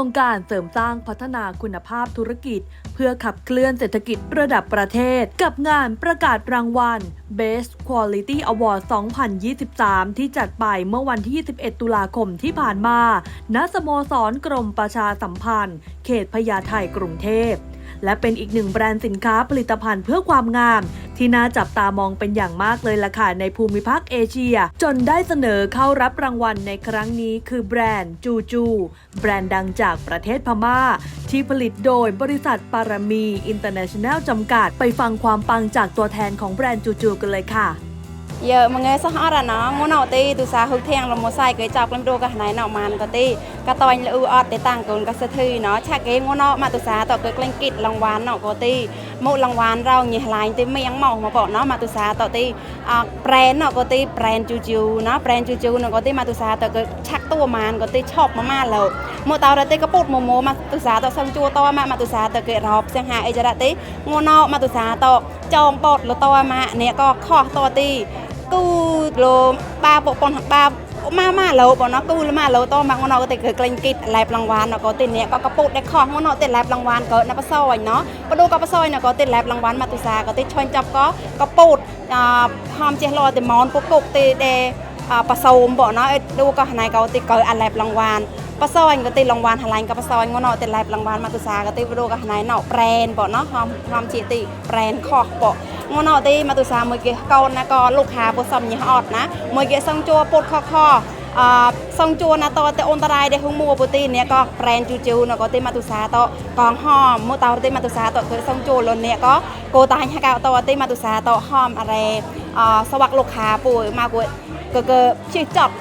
รงการเสริมสร้างพัฒนาคุณภาพธุรกิจเพื่อขับเคลื่อนเศรษฐกิจระดับประเทศ กับงานประกาศรางวัล Best Quality Award 2023 ที่จัดไปเมื่อวันที่ 21 ตุลาคมที่ผ่านมา ณสโมสรกรมประชาสัมพันธ์ เขตพญาไทกรุงเทพ และเป็นอีกหนึ่งแบรนด์สินค้าผลิตภัณฑ์เพื่อความงามที่น่าจับตามองเป็นอย่างมากเลยล่ะค่ะในภูมิภาคเอเชีย จนได้เสนอเข้ารับรางวัลในครั้งนี้คือแบรนด์จูจู แบรนด์ดังจากประเทศพม่า ที่ผลิตโดยบริษัทปารามีอินเตอร์เนชั่นแนลจำกัดไปฟังความปังจากตัวแทนของแบรนด์จูจูกันเลยค่ะយើមងេសោះអរណោងណោទីទូសាហឹកធៀងលមសៃគេចោក្លឹមដូកះណៃណោម៉ានក៏ទីកតាញ់លឺអត់ទេតាំងកូនកសិធីណោឆាក់គេងណោមកទូសាតគេក្លែងគិតលងវ៉ានណោក៏ទីមុខលងវ៉ានរោញះឡាញទីមៀងមកមកបោណោមកទូសាតទីអប្រែនណោក៏ទីប្រែនជូជូណោប្រែនជូជូណោក៏ទីមកទូសាតគេឆាក់តួម៉ានក៏ទីឆប់មកម៉ាលោមកតរទេកពុតមមមកទូសាតសឹងជួតមកមកទូសាតគេរອບសៀងហាអីចរៈទីងណោមកទូសាតចងបតលតមកអ្នកក៏ខោះតទីគឺលោបាបប៉ុនបាម៉ាម៉ាលោប៉ុណ្ណោះគឺម៉ាលោតមកណោទៅគឺក្លែងគិតឡែបឡងវ៉ានណោក៏ទីនេះក៏កពូតដែលខោះមកណោទៅឡែបឡងវ៉ានក៏ណបសអញណោបដូក៏បសអញណោក៏ទីឡែបឡងវ៉ានមកទុសាក៏ទីឆាញ់ចាប់ក៏កពូតហំជះលោតែម៉នពុកគុកទីដែលបសោមបងណោអេដូក៏ណៃក៏ទីកើអាឡែបឡងវ៉ានបសអញក៏ទីឡងវ៉ានហឡាញ់ក៏បសអញមកណោទៅឡែបឡងវ៉ានមកទុសាក៏ទីបដូក៏ណៃណោប្រែនបងណោហំហំជាទីប្រែនខោះបងងួនអត់ទេមកទូសាមួយគេកូនណាក៏លោកខាពុសំញះអត់ណាមួយគេសងជួពុតខខអឺសងជួណាតតែអូនតរ៉ៃដែរហុងមួពុទីនេះក៏ប្រែនជូជូណក៏ទេមកទូសាតកងហមមកតទេមកទូសាតគឺសងជួលនេះក៏កោតាញ់ហកតទេមកទូសាតហមអរេអសវាក់លោកខាពុមកគាត់ក៏ជិះចត់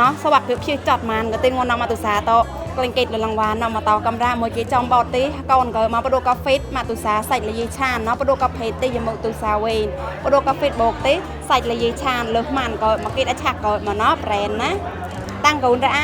ណោះសវាក់គឺជិះចត់ម៉ានក៏ទេងួនណាមកទូសាតក្លែងកេតលឡងវ៉ានំមកតោកំរ៉ាមួយគេចំបោទីកូនក៏មកបដូកាហ្វេមកទូសាសាច់លយីឆានណោបដូកាហ្វេទីយមកទូសាវេនបដូកាហ្វេបោកទេសាច់លយីឆានលើសម៉ានក៏មកគេដាក់ឆាក់ក៏មកណោប្រែនណាតាំងកូនរ៉ា